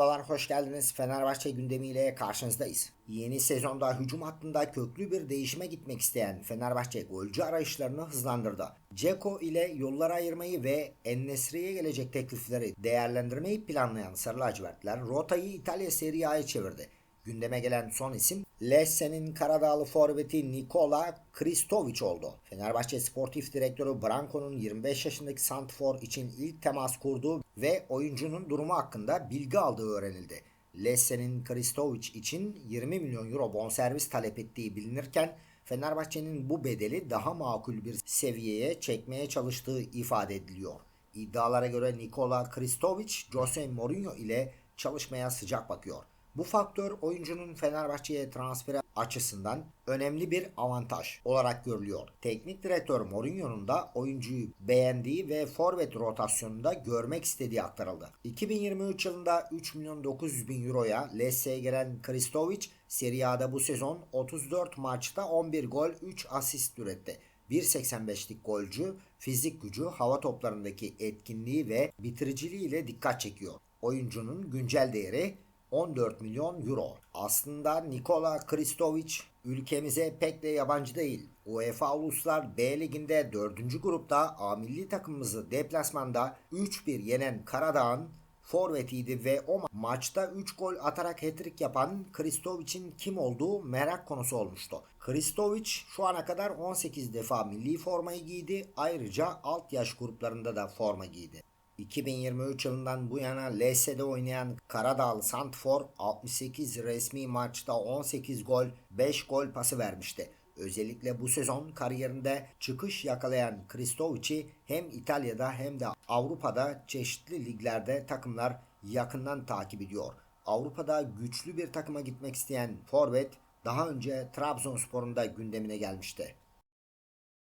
hoş geldiniz. Fenerbahçe gündemiyle karşınızdayız. Yeni sezonda hücum hattında köklü bir değişime gitmek isteyen Fenerbahçe golcü arayışlarını hızlandırdı. Ceko ile yollar ayırmayı ve Ennesri'ye gelecek teklifleri değerlendirmeyi planlayan Sarı Lacivertler rotayı İtalya Serie A'ya çevirdi. Gündeme gelen son isim Lecce'nin Karadağlı forveti Nikola Kristovic oldu. Fenerbahçe Sportif Direktörü Branko'nun 25 yaşındaki Santfor için ilk temas kurduğu ve oyuncunun durumu hakkında bilgi aldığı öğrenildi. Lecce'nin Kristovic için 20 milyon euro bonservis talep ettiği bilinirken Fenerbahçe'nin bu bedeli daha makul bir seviyeye çekmeye çalıştığı ifade ediliyor. İddialara göre Nikola Kristovic, Jose Mourinho ile çalışmaya sıcak bakıyor. Bu faktör oyuncunun Fenerbahçe'ye transferi açısından önemli bir avantaj olarak görülüyor. Teknik direktör Mourinho'nun da oyuncuyu beğendiği ve forvet rotasyonunda görmek istediği aktarıldı. 2023 yılında 3 milyon 900 bin euroya Lecce'ye gelen Kristovic Serie A'da bu sezon 34 maçta 11 gol 3 asist üretti. 1.85'lik golcü fizik gücü, hava toplarındaki etkinliği ve bitiriciliği ile dikkat çekiyor. Oyuncunun güncel değeri 14 milyon euro. Aslında Nikola Kristovic ülkemize pek de yabancı değil. UEFA Uluslar B Ligi'nde 4. grupta A milli takımımızı deplasmanda 3-1 yenen Karadağ'ın forvetiydi ve o ma- maçta 3 gol atarak hat-trick yapan Kristovic'in kim olduğu merak konusu olmuştu. Kristovic şu ana kadar 18 defa milli formayı giydi. Ayrıca alt yaş gruplarında da forma giydi. 2023 yılından bu yana Lecce'de oynayan Karadağlı Santfor 68 resmi maçta 18 gol 5 gol pası vermişti. Özellikle bu sezon kariyerinde çıkış yakalayan Kristovic'i hem İtalya'da hem de Avrupa'da çeşitli liglerde takımlar yakından takip ediyor. Avrupa'da güçlü bir takıma gitmek isteyen forvet daha önce Trabzonspor'un da gündemine gelmişti.